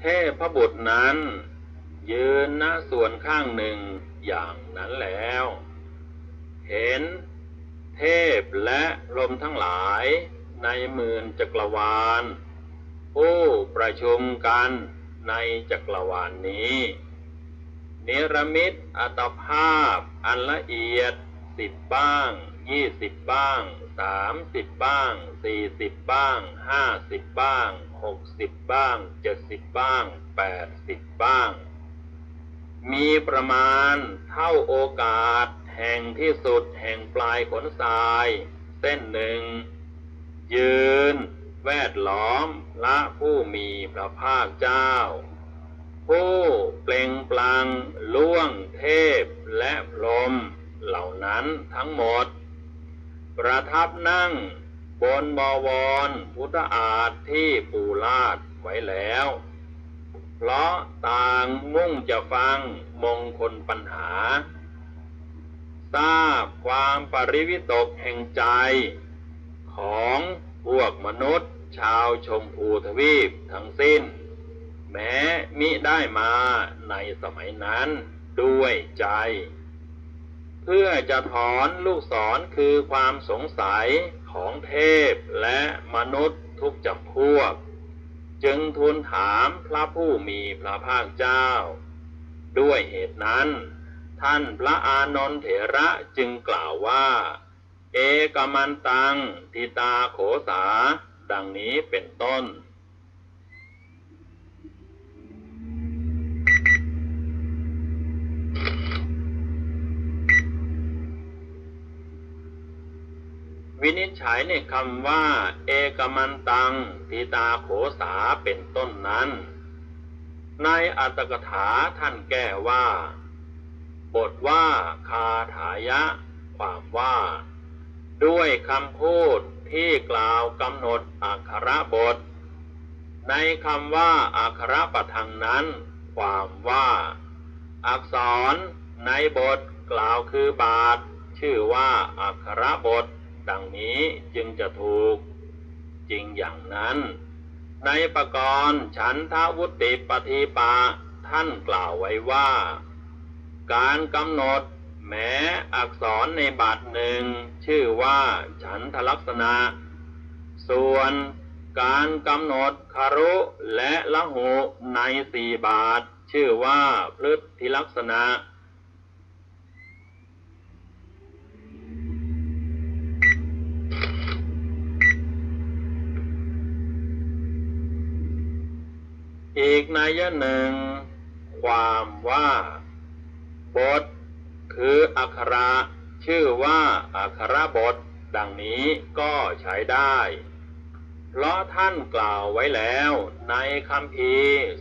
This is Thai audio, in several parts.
เทพพบุตรนั้น ยืนณส่วนข้างหนึ่งอย่างนั้นแล้ว เห็นเทพและลมทั้งหลายในหมื่นจักรวาลผู้ประชุมกันในจักรวาลนนี้เนิรมิตอัตภาพอันละเอียดสิบบ้าง ยี่สิบบ้างสามสิบบ้างสี่สิบบ้างห้าสิบบ้างหกสิบบ้างเจ็ดสิบบ้างแปดสิบบ้าง มีประมาณเท่าโอกาสแห่งที่สุดแห่งปลายขนทราย เส้นหนึ่ง ยืน แวดล้อมพระผู้มีพระภาคเจ้า ผู้เปล่งปลังล่วงเทพและพรหมเหล่านั้นทั้งหมด ประทับนั่งบนบวรพุทธอาฏที่ปูลาดไว้แล้ว เพราะต่างมุ่งจะฟังมงคลปัญหา ทราบความปริวิตกแห่งใจ ของพวกมนุษย์ชาวชมพูทวีปทั้งสิ้น แม้มิได้มาในสมัยนั้นด้วยใจ เพื่อจะถอนลูกศรคือความสงสัยของเทพและมนุษย์ทุกจำพวก จึงทูลถามพระผู้มีพระภาคเจ้า ด้วยเหตุนั้น ท่านพระอานนทเถระจึงกล่าวว่า เอกมันตังทิตาโขสา ดังนี้เป็นต้น วินิจฉัยในคำว่า เอกมันตังทิตาโขสาเป็นต้นนั้น ในอัตถกถาท่านแก้ว่า บทว่าคาถายะ ความว่า ด้วยคำพูดที่กล่าวกำหนดอักขระบท ในคำว่าอักขระปะทังนั้น ความว่า อักษรในบทกล่าวคือบาท ชื่อว่าอักขระบท ดังนี้จึงจะถูกจริงอย่างนั้น ในประกรณ์ฉันทวุติปฏิปาท่านกล่าวไว้ว่า การกำหนดแม้อักษรในบาทหนึ่ง ชื่อว่าฉันทลักษณะ ส่วนการกำหนดคารุและละหุในสี่บาท ชื่อว่าพฤทธิลักษณะ อีกนัยหนึ่ง ความว่า บท คืออักขระ ชื่อว่าอักขระบท ดังนี้ก็ใช้ได้ เพราะท่านกล่าวไว้แล้วในคำพี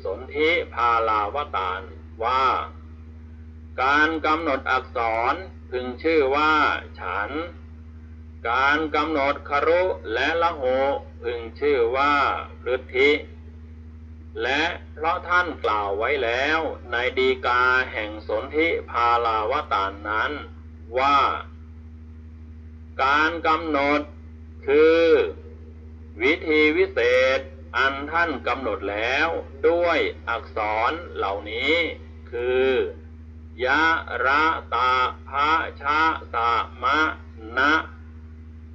สนธิพาลาวตารว่า การกำหนดอักษรพึงชื่อว่า ฉัน การกำหนดคารุและละโหพึงชื่อว่าพฤทธิ และเพราะท่านกล่าวไว้แล้วในดีกาแห่งสนธิพาลาวตารนั้น ว่า การกำหนดคือ วิธีวิเศษอันท่านกำหนดแล้วด้วยอักษรเหล่านี้ คือยะระตาภาชาสามะนะ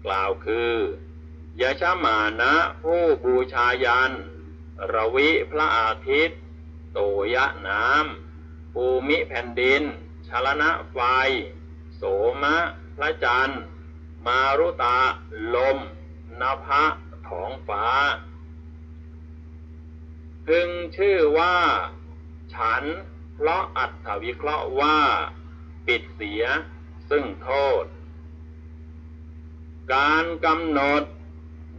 กล่าวคือยะชะมานะผู้บูชายัน ระวิพระอาทิตย์ โตยะน้ำภูมิแผ่นดินชลนะไฟ โสมะ พระจันทร์ มารุตา ลมนภะท้องฟ้า พึงชื่อว่า ฉัน เพราะอัตถวิเคราะห์ว่า ปิดเสีย ซึ่งโทษ การกำหนด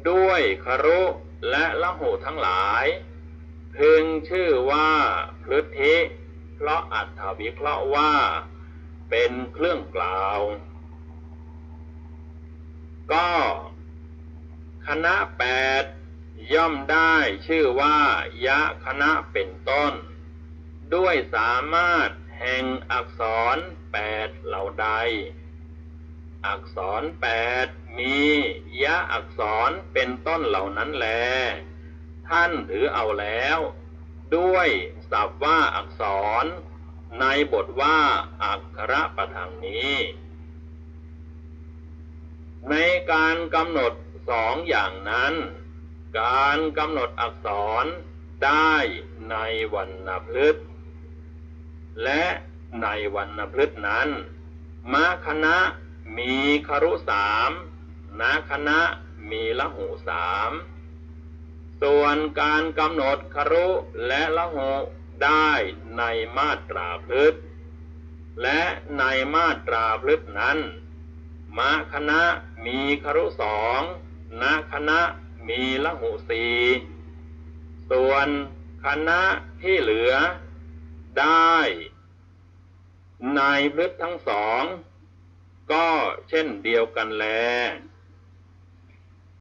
ด้วยคารุ และละหูทั้งหลายพึงชื่อว่าพฤทธิเพราะอัตถวิเคราะห์ว่า เป็นเครื่องกล่าว ก็คณะแปดย่อมได้ชื่อว่า ยะคณะเป็นต้น ด้วยสามารถแห่งอักษรแปดเหล่าใด อักษรแปดมียะอักษรเป็นต้นเหล่านั้นแล ท่านถือเอาแล้ว ด้วยศัพท์ว่าอักษร ในบทว่าอักขระประทังนี้ ในการกำหนดสองอย่างนั้น การกำหนดอักษรได้ในวรรณพฤกษ์และในวรรณพฤกษ์นั้นมะคณะ มีครุสามนาคณะมีละหูสามส่วนการกำหนดครุและละหูได้ในมาตราพฤกษ์และในมาตราพฤกษ์นั้นมะคณะมีครุสองนาคณะมีละหูสีส่วนคณะที่เหลือได้ ในพฤกษ์ทั้งสอง ก็เช่นเดียวกันแล